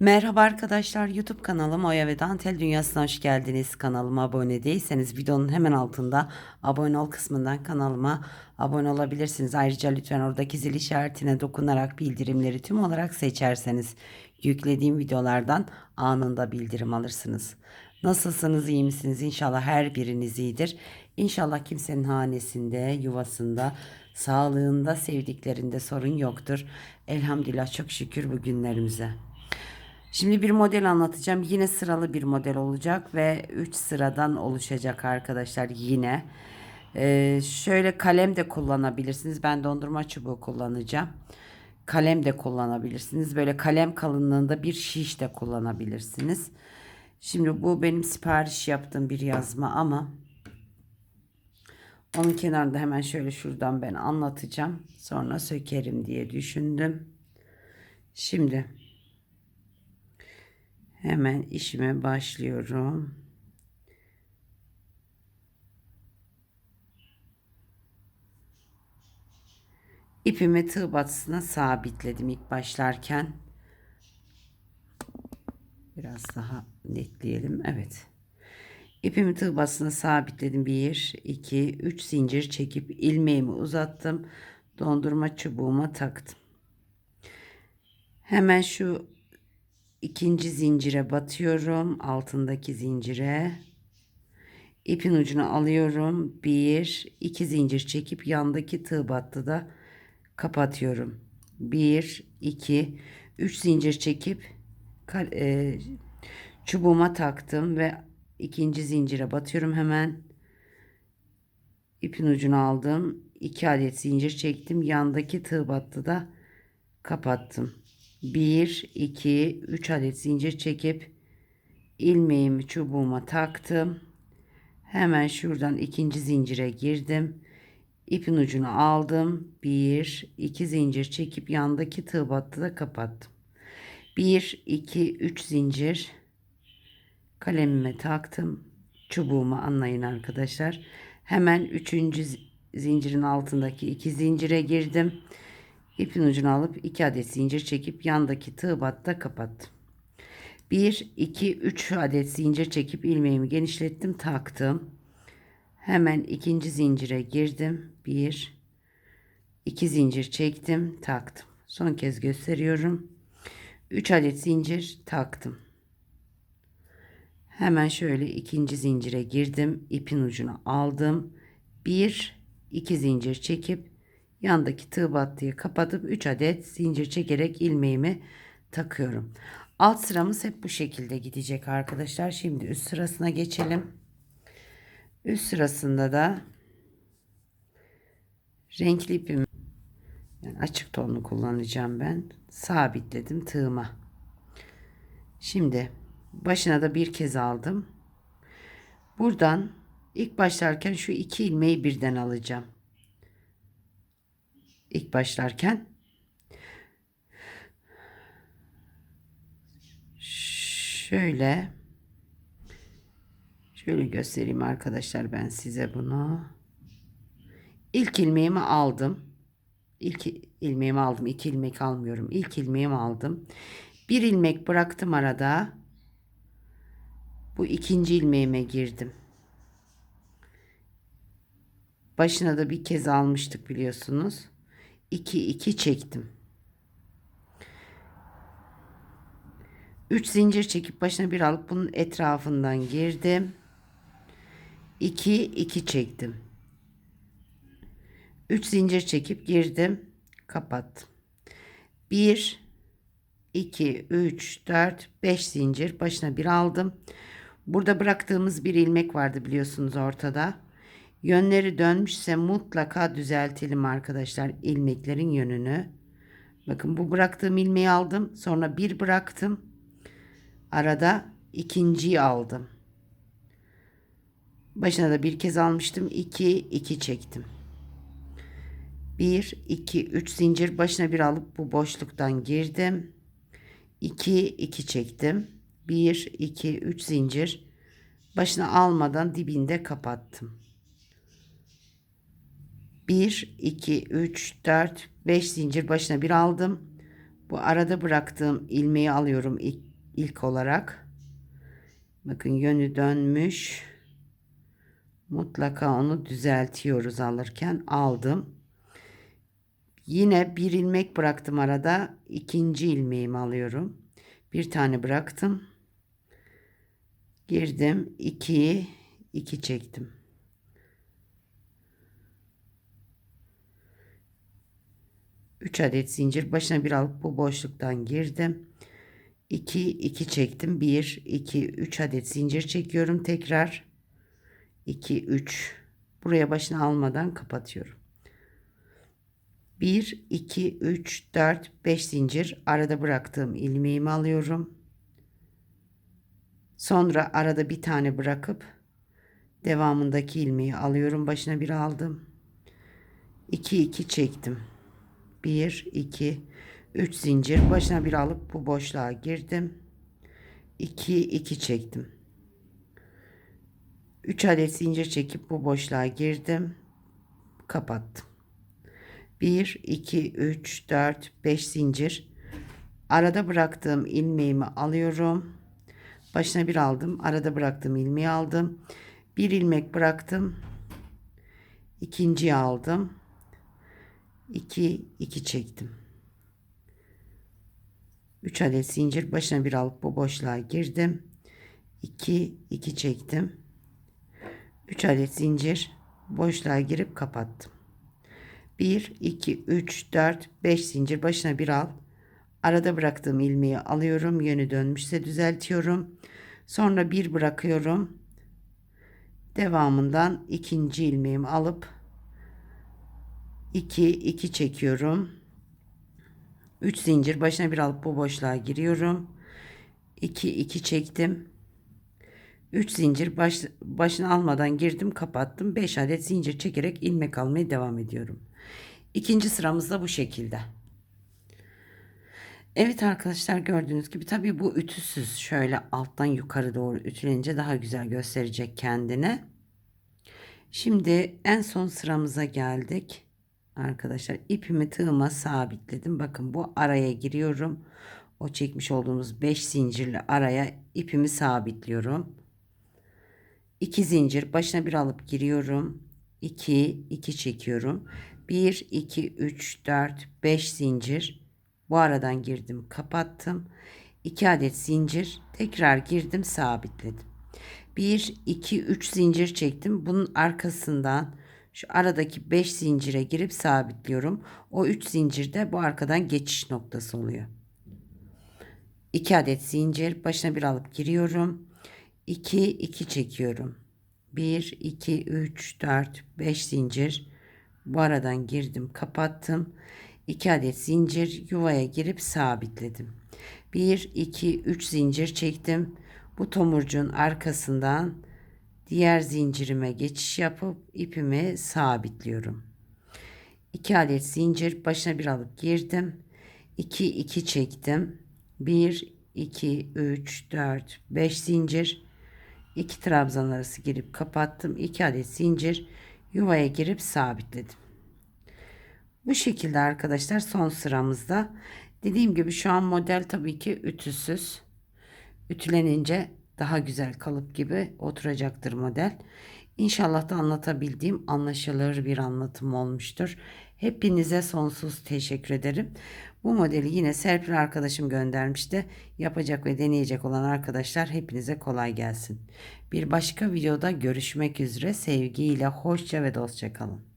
Merhaba arkadaşlar YouTube kanalım Oya ve Dantel Dünyası'na hoş geldiniz. Kanalıma abone değilseniz videonun hemen altında abone ol kısmından kanalıma abone olabilirsiniz. Ayrıca lütfen oradaki zil işaretine dokunarak bildirimleri tüm olarak seçerseniz yüklediğim videolardan anında bildirim alırsınız. Nasılsınız iyi misiniz? İnşallah her biriniz iyidir. İnşallah kimsenin hanesinde, yuvasında, sağlığında, sevdiklerinde sorun yoktur. Elhamdülillah çok şükür bu günlerimize. Şimdi bir model anlatacağım. Yine sıralı bir model olacak ve 3 sıradan oluşacak arkadaşlar yine. Ee, şöyle kalem de kullanabilirsiniz. Ben dondurma çubuğu kullanacağım. Kalem de kullanabilirsiniz. Böyle kalem kalınlığında bir şiş de kullanabilirsiniz. Şimdi bu benim sipariş yaptığım bir yazma ama onun kenarında hemen şöyle şuradan ben anlatacağım. Sonra sökerim diye düşündüm. Şimdi Hemen işime başlıyorum. İpimi tığ batısına sabitledim ilk başlarken. Biraz daha netleyelim. Evet. İpimi tığ batısına sabitledim. 1, 2, 3 zincir çekip ilmeğimi uzattım. Dondurma çubuğuma taktım. Hemen şu ikinci zincire batıyorum. Altındaki zincire. İpin ucunu alıyorum. Bir iki zincir çekip yandaki tığ battı da kapatıyorum. Bir iki üç zincir çekip e, çubuğuma taktım ve ikinci zincire batıyorum hemen. İpin ucunu aldım. İki adet zincir çektim. Yandaki tığ battı da kapattım 1 2 3 adet zincir çekip ilmeğimi çubuğuma taktım. Hemen şuradan ikinci zincire girdim. İpin ucunu aldım. 1 2 zincir çekip yandaki tığ battı da kapattım. 1 2 3 zincir kalemime taktım. Çubuğumu anlayın arkadaşlar. Hemen üçüncü zincirin altındaki iki zincire girdim. İpin ucunu alıp 2 adet zincir çekip yandaki tığ batta kapattım. 1 2 3 adet zincir çekip ilmeğimi genişlettim, taktım. Hemen ikinci zincire girdim. 1 2 zincir çektim, taktım. Son kez gösteriyorum. 3 adet zincir taktım. Hemen şöyle ikinci zincire girdim. ipin ucunu aldım. 1 2 zincir çekip yandaki tığ battığı kapatıp 3 adet zincir çekerek ilmeğimi takıyorum. Alt sıramız hep bu şekilde gidecek arkadaşlar. Şimdi üst sırasına geçelim. Üst sırasında da renkli ipim yani açık tonlu kullanacağım ben. Sabitledim tığıma. Şimdi başına da bir kez aldım. Buradan ilk başlarken şu iki ilmeği birden alacağım ilk başlarken. Şöyle şöyle göstereyim arkadaşlar ben size bunu. İlk ilmeğimi aldım. İlk ilmeğimi aldım. İki ilmek almıyorum. İlk ilmeğimi aldım. Bir ilmek bıraktım arada. Bu ikinci ilmeğime girdim. Başına da bir kez almıştık biliyorsunuz. 2 2 çektim. 3 zincir çekip başına bir alıp bunun etrafından girdim. 2 2 çektim. 3 zincir çekip girdim, kapattım. 1 2 3 4 5 zincir başına bir aldım. Burada bıraktığımız bir ilmek vardı biliyorsunuz ortada. Yönleri dönmüşse mutlaka düzeltelim arkadaşlar ilmeklerin yönünü. Bakın bu bıraktığım ilmeği aldım. Sonra bir bıraktım. Arada ikinciyi aldım. Başına da bir kez almıştım. 2 2 çektim. 1 2 3 zincir başına bir alıp bu boşluktan girdim. 2 2 çektim. 1 2 3 zincir başına almadan dibinde kapattım. 1, 2, 3, 4, 5 zincir başına bir aldım. Bu arada bıraktığım ilmeği alıyorum. ilk olarak. Bakın yönü dönmüş. Mutlaka onu düzeltiyoruz alırken. Aldım. Yine bir ilmek bıraktım arada. ikinci ilmeğimi alıyorum. Bir tane bıraktım. Girdim. 2 2 çektim. Üç adet zincir başına bir alıp bu boşluktan girdim. 2 2 çektim. 1 2 3 adet zincir çekiyorum tekrar. 2 3 buraya başına almadan kapatıyorum. 1 2 3 4 5 zincir arada bıraktığım ilmeğimi alıyorum. Sonra arada bir tane bırakıp devamındaki ilmeği alıyorum. Başına bir aldım. 2 2 çektim. 1 2 3 zincir başına bir alıp bu boşluğa girdim. 2 2 çektim. 3 adet zincir çekip bu boşluğa girdim. Kapattım. 1 2 3 4 5 zincir. Arada bıraktığım ilmeğimi alıyorum. Başına bir aldım. Arada bıraktığım ilmeği aldım. Bir ilmek bıraktım. İkinciyi aldım. 2 2 çektim. 3 adet zincir başına bir alıp bu boşluğa girdim. 2 2 çektim. 3 adet zincir boşluğa girip kapattım. 1 2 3 4 5 zincir başına bir al. Arada bıraktığım ilmeği alıyorum. Yönü dönmüşse düzeltiyorum. Sonra bir bırakıyorum. Devamından ikinci ilmeğimi alıp 2 2 çekiyorum. 3 zincir başına bir alıp bu boşluğa giriyorum. 2 2 çektim. 3 zincir baş, başına almadan girdim kapattım. 5 adet zincir çekerek ilmek almaya devam ediyorum. İkinci sıramız da bu şekilde. Evet arkadaşlar gördüğünüz gibi tabii bu ütüsüz şöyle alttan yukarı doğru ütülenince daha güzel gösterecek kendine. Şimdi en son sıramıza geldik. Arkadaşlar ipimi tığıma sabitledim. Bakın bu araya giriyorum. O çekmiş olduğumuz 5 zincirli araya ipimi sabitliyorum. 2 zincir başına bir alıp giriyorum. 2 2 çekiyorum. 1 2 3 4 5 zincir bu aradan girdim kapattım. 2 adet zincir tekrar girdim sabitledim. 1 2 3 zincir çektim. Bunun arkasından şu aradaki 5 zincire girip sabitliyorum. O 3 zincir de bu arkadan geçiş noktası oluyor. 2 adet zincir başına bir alıp giriyorum. 2 2 çekiyorum. 1 2 3 4 5 zincir bu aradan girdim kapattım. 2 adet zincir yuvaya girip sabitledim. 1 2 3 zincir çektim. Bu tomurcuğun arkasından diğer zincirime geçiş yapıp ipimi sabitliyorum. 2 adet zincir başına bir alıp girdim. 2 2 çektim. 1 2 3 4 5 zincir 2 trabzan arası girip kapattım. 2 adet zincir yuvaya girip sabitledim. Bu şekilde arkadaşlar son sıramızda. Dediğim gibi şu an model tabii ki ütüsüz. Ütülenince daha güzel kalıp gibi oturacaktır model. İnşallah da anlatabildiğim anlaşılır bir anlatım olmuştur. Hepinize sonsuz teşekkür ederim. Bu modeli yine Serpil arkadaşım göndermişti. Yapacak ve deneyecek olan arkadaşlar hepinize kolay gelsin. Bir başka videoda görüşmek üzere. Sevgiyle hoşça ve dostça kalın.